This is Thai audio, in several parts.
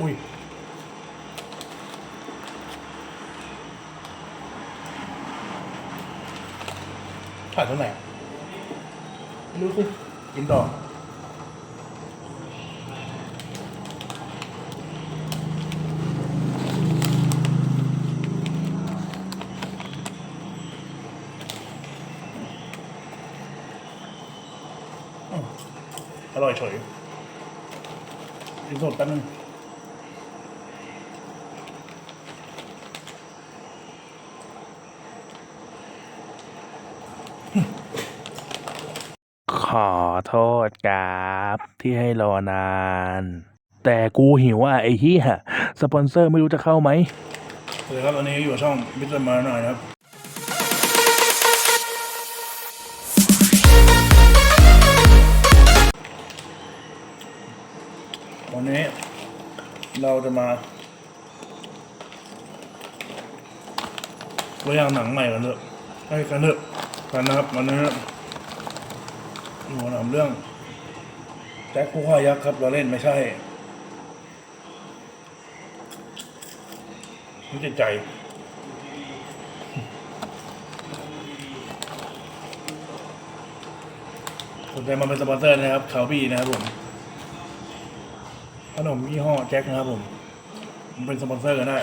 อุ้ยถ่ายเท่าไหร่ไม่รู้สิกินต่ออร่อยเฉยกินสดแป๊บนึง ขอโทษ ครับที่ให้รอนาน แต่กูหิวอะไอ้เหี้ยสปอนเซอร์ไม่รู้จะเข้าไหมสวัสดีครับตอนนี้อยู่ช่องมิสเตอร์มาหน่อยนะครับวันนี้เราจะมาตัวอย่างหนังใหม่กันเถอะให้กันเถอะกันนะครับวันนี้หัวหนังเรื่อง แจ็คผู้ฆ่ายักษ์ครับเราเล่นไม่ใช่นี่จิตใจสนใจมาเป็นสปอนเซอร์นะครับเขาบีนะครับผมขนมยี่ห้อแจ็คนะครับผมผมเป็นสปอนเซอร์กันได้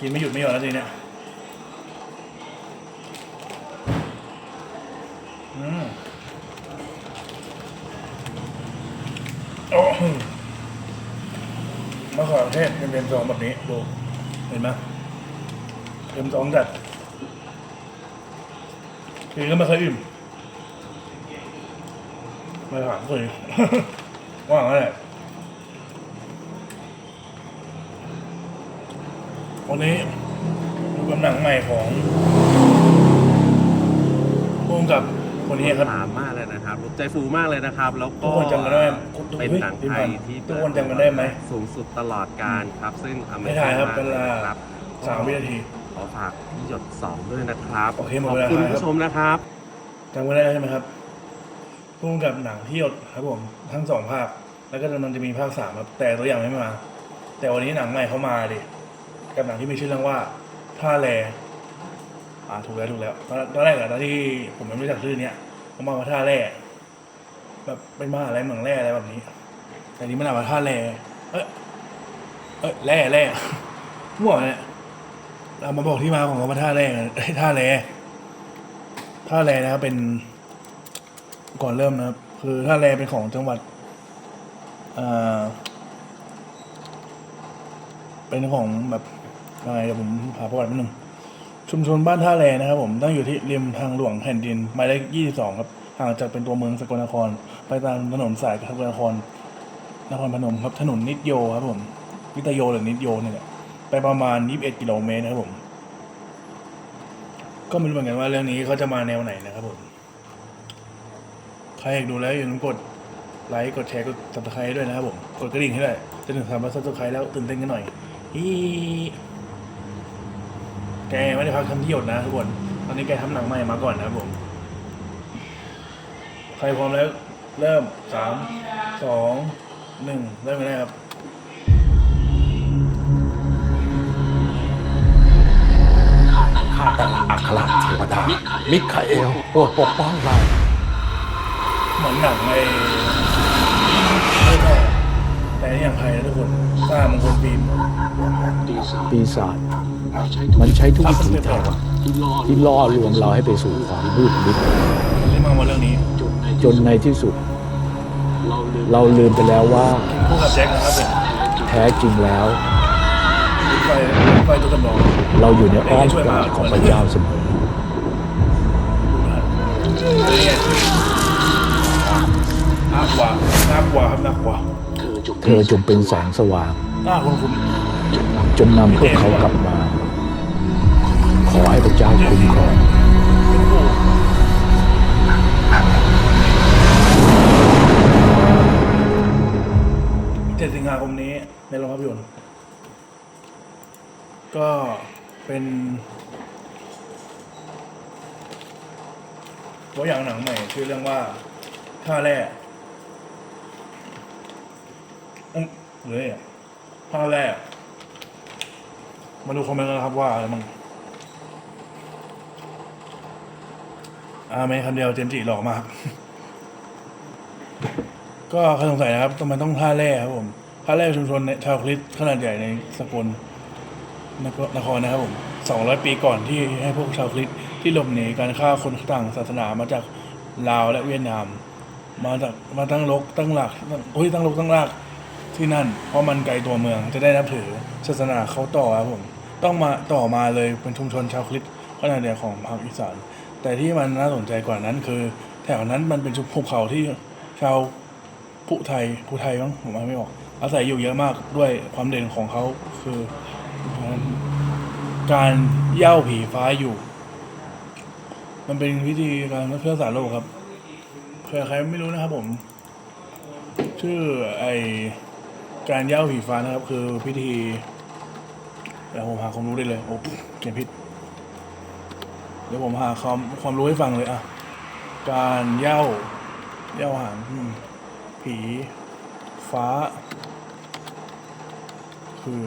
กินไม่หยุดไม่หย่อนแล้วทีเนี้ยอืมโอ้มะขามเท ศเป็นเต็มซองแบบนี้ดูเห็นไหมเต็มซองจัดกินก็ไม่เคยอิ่มไม่ถามเลยว่างแล้วแหละวันนี้ดูกำลังใหม่ของพุ่งกับคนนี้ครับถามมากเลยนะครับ ใจฟูมากเลยนะครับ แล้วทุก็กคนจำกันได้ไหมเป็นหนังไทยที่ทุกคนจำกันได้ไหมสูงสุดตลอดการครับ ซึ่งไม่ถ่ายครับ Amazing เวลามกครับสามวินาทีขอฝากที่หยดสองด้วยนะครับโอเคหมดขอบเวลาคุณถ่ายครับผู้ชมนะครับจำกันได้แล้วใช่ไหมครับพุ่งกับหนังที่หยดครับผมทั้งสองภาคแล้วก็มันจะมีภาคสามครับแต่ตัวอย่างไม่มา แต่วันนี้หนังใหม่เข้ามาดิกับหนังที่มีชื่อเรื่องว่าท่าแลอ่าถูกแล้วถูกแล้วตอนตอนแรกอะตอนที่ผมยังไม่รู้จักชื่อเนี้ยเขามาว่าท่าแร่ แบบเป็นมหาลัยเหมืองแร่อะไรแบบนี้ แต่นี้มันอ่านว่าท่าแร่เอ้ยเอ้ยแร่แร่มั่วเนี่ยเรามาบอกที่มาของคำว่าท่าแร่ท่าแร่ท่าแร่นะครับเป็น ก่อนเริ่มนะครับ คือท่าแร่เป็นของจังหวัดอ่าเป็นของแบบยังไงเดี๋ยวผมหาประวัตินิดนึงชุมชนบ้านท่าแรนะครับผมตั้งอยู่ที่ริมทางหลวงแผ่นดินหมายเลข22ครับ ห่างจากเป็นตัวเมืองสกลนคร ไปตามถนนสายสกลนครนครพนมครับถนนนิดโยครับผมนิตโยหรือนิดโยเนี่ยแหละไปประมาณ 21 กิโลเมตรนะครับผม ก็ไม่รู้เหมือนกันว่าเรื่องนี้เขาจะมาแนวไหนนะครับผม ใครอยากดูแล้วอย่าลืมกดไลค์กดแชร์กด subscribe ด้วยนะครับผม กดกระดิ่งให้ด้วยจะถึงสามพัน subscribe แล้วตื่นเต้นกันหน่อยอีแกไม่ได้พักทำที่หยดนะทุกคน ตอนนี้แกทำหนังใหม่มาก่อนนะครับผม รพร้อมแล้วเริ่มสามสองหนึ่งเริ่มกันได้ครับข้าแต่อัครเทวดา มิคาเอลโปรดปกป้องเรา เหมือนหนังไอ้ไม่ใช่แต่นี่อย่างไทยนะทุกคนสร้างมงคลฟิล์มปีศาจมันใช้ทุกวิถีทางที่ล่อลวงเราให้ไปสู่ความมืดมิดที่มามาเรื่องนี้ จนในที่สุด เราลืมไปแล้วว่าคู่กับแจ็คนะครับผมแท้จริงแล้วไฟไฟตัวจำลองเราอยู่ในอ้อมกอดของพระเจ้าเสมอดูนะครับนี่ไงน่ากว่าน่ากว่าครับน่ากว่าเธอจงเป็นแสงสว่างน่าคุณคุณจงนำพวกเขากลับมา ขอให้พระเจ้าคุ้มครอง เจ็ดสิงหาคมนี้ในโรงภาพยนตร์ก็เป็นตัวอย่างหนังใหม่ชื่อเรื่องว่าท่าแร่อืมหรืออะไรอะภาแรกมาดูคอมเมนต์กันะครับว่าอะไรมั่งอาเมนคำเดียวเจมส์จิหล่อมาก ก็ใครสงสัยนะครับทำไมต้องท่าแร่ครับผมท่าแร่ชุมชนในชาวคริสต์ขนาดใหญ่ในสกลนครนะครับผม200ปีก่อนที่ให้พวกชาวคริสต์ที่หลบหนีการฆ่าคนต่างศาสนามาจากลาวและเวียดนาม มาจากมาตั้งรกตั้งหลักโอ้ยตั้งรกตั้งรากที่นั่น เพราะมันไกลตัวเมืองจะได้นับถือศาสนาเขาต่อครับผมต้องมาต่อมาเลยเป็นชุมชนชาวคริสต์ขนาดใหญ่ของภาคอีสานแต่ที่มันน่าสนใจกว่านั้นคือ แถวนั้นมันเป็นชุมภูเขาที่ชาว ผู้ไทยผู้ไทยมั้งผมอ่านไม่ออก อาศัยอยู่เยอะมากด้วยความเด่นของเขาคือ การเย่าผีฟ้าอยู่ มันเป็นวิธีการเพื่อสารโลกครับเผื่อใครไม่รู้นะครับผม ชื่อไอการเย่าผีฟ้านะครับ คือพิธีเดี๋ยวผมหาความรู้ได้เลยโอ้เขียนผิดเดี๋ยวผมหาความความรู้ให้ฟังเลยอะ การเย่าเย่าหางอืม ผี ฟ้า คือ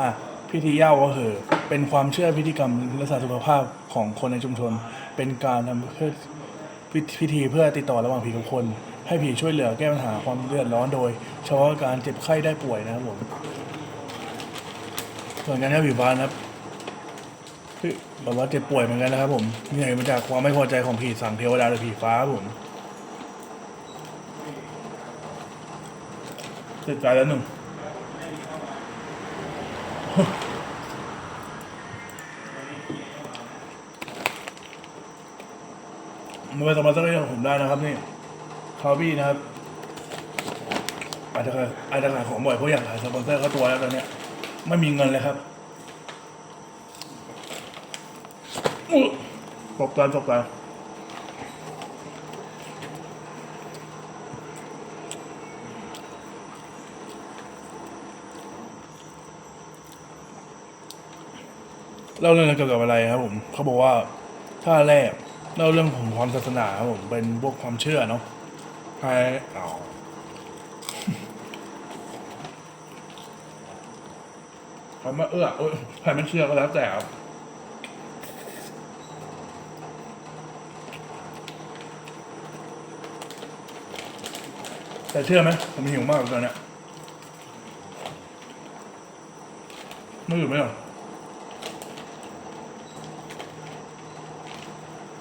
อะ พิธีเย้าก็คือเป็นความเชื่อพิธีกรรมรักษาสุขภาพของคนในชุมชน เป็นการทำเพื่อพิธีเพื่อติดต่อระหว่างผีกับคน ให้ผีช่วยเหลือแก้ปัญหาความเดือดร้อนโดยเฉพาะการเจ็บไข้ได้ป่วยนะครับผมส่วนการให้ผีฟ้านะครับแบบว่าเจ็บป่วยเหมือนกันนะครับผมเหนื่อยมาจากความไม่พอใจของผีสั่งเทวดาหรือผีฟ้าครับผม ติดใจแล้วหนึ่งมาเป็นสปอนเซอร์ให้ผมได้นะครับนี่คาบี้นะครับอาจจะขายอาจจะขายของบ่อยเพราะอยากขายสปอนเซอร์เข้าตัวแล้วตอนเนี้ยไม่มีเงินเลยครับตกใจตกใจ เล่าเรื่องเกี่ยวกับอะไรครับผมเขาบอกว่าท่าแรกเล่าเรื่องของความศาสนาครับผมเป็นพวกความเชื่อเนาะใครเอาใครมาเอื้อเอยใครไม่เชื่อก็แล้วแต่ครับแต่เชื่อไหมผมหิวมากตอนเนี้ยไม่อยู่ไหมหรอ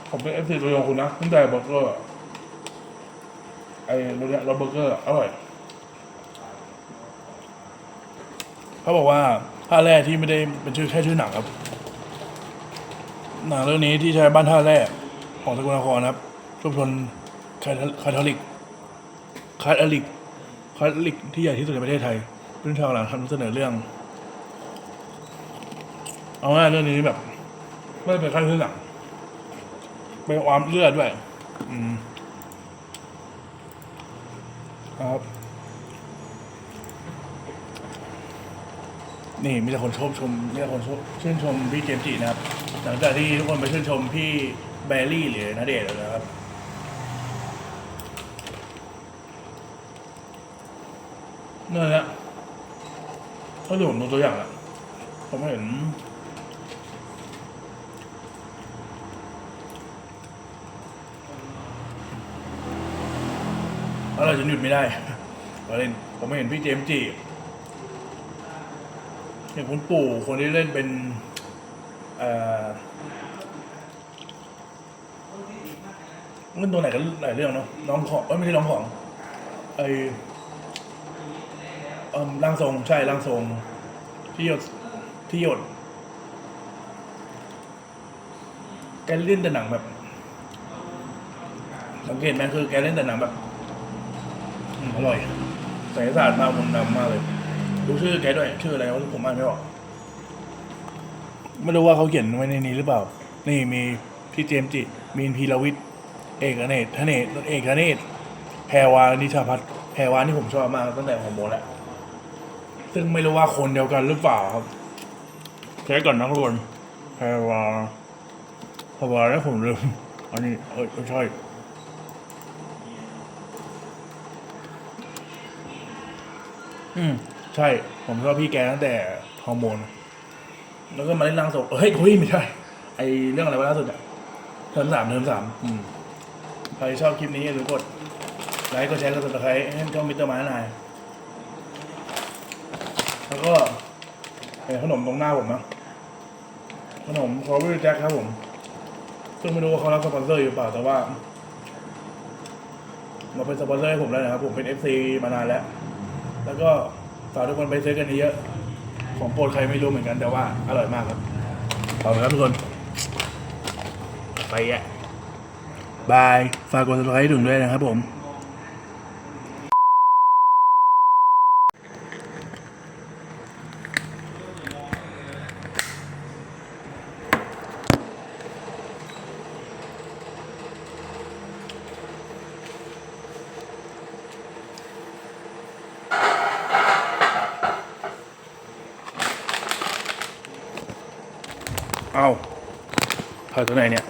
ผมเป็นเอฟซีตัวยงคุณนะตั้งแต่เบอร์เกอร์ไอ้รสเนี่ยรสเบอร์เกอร์อร่อยเขาบอกว่าท่าแร่ที่ไม่ได้เป็นชื่อแค่ชื่อหนังครับ หนังเรื่องนี้ที่ใช้บ้านท่าแร่ของสกลนครครับชุมชนคาคาทอลิกคาทอลิกคาทอลิกที่ใหญ่ที่สุดในประเทศไทยเรื่องทางหลังทำเสนอเรื่อง เอาง่ายเรื่องนี้แบบ ไม่เป็นแค่ชื่อหนัง เป็นความเลือดด้วย อืม ครับ นี่มีแต่คนชมชมมีแต่คนชมชื่นชมพี่เจมส์จินะครับ หลังจากที่ทุกคนไปชื่นชมพี่แบร์รี่หรือนาเดชน์แล้วนะครับนั่นแหละถ้าดูผมดูตัวอย่างอะผมเห็น แล้วเราจะหยุดไม่ได้เราเล่นผมไม่เห็นพี่เจมส์จีเห็นคุณปู่คนที่เล่นเป็นเล่นตัวไหนกันหลายเรื่องเนาะน้องของเอ้ยไม่ใช่น้องของไอเออร่างทรงใช่ร่างทรงที่หยดที่หยดแกเล่นแต่หนังแบบสังเกตไหมคือแกเล่นแต่หนังแบบ อืมอร่อยใส่ศาสตร์มากมนต์ดำมากเลย ดูชื่อแกด้วย ชื่ออะไรวะผมอ่านไม่ออก ไม่รู้ว่าเขาเขียนไว้ในนี้หรือเปล่า นี่มีพี่เจมส์จิ มีนพีรวิทย์ เอกเนศธเนศเอกอเนศแพรวานิชาพัฒน์แพรวานี่ผมชอบมากตั้งแต่ของโมแล้ว ซึ่งไม่รู้ว่าคนเดียวกันหรือเปล่าครับเช็คก่อนนะทุกคนแพรวาแพรวาแล้วผมลืมอันนี้เออใช่ อืม ใช่ ผมชอบพี่แกตั้งแต่ฮอร์โมน แล้วก็มาเล่นร่างทรงเฮ้ยเฮ้ยไม่ใช่ ไอเรื่องอะไรวะล่าสุดอะเทอมสามเทอมสามอืม ใครชอบคลิปนี้อย่าลืมกดไลค์กดแชร์กดติดตามให้ช่องมิสเตอร์มาหนายแล้วก็เอ่อขนมตรงหน้าผมนะขนมคอร์บิแจ็คครับผม ซึ่งไม่รู้ว่าเขารับสปอนเซอร์อยู่เปล่าแต่ว่า มาเป็นสปอนเซอร์ให้ผมแล้วนะครับ ผมเป็น FC มานานแล้ว แล้วก็ฝากทุกคนไปซื้อกันเยอะๆของโปรดใครไม่รู้เหมือนกันแต่ว่าอร่อยมากครับขอบคุณครับทุกคน ไปแยะบาย ฝากกด subscribe ให้ถึงด้วยนะครับผม เอ้าตัวไหนเนี่ย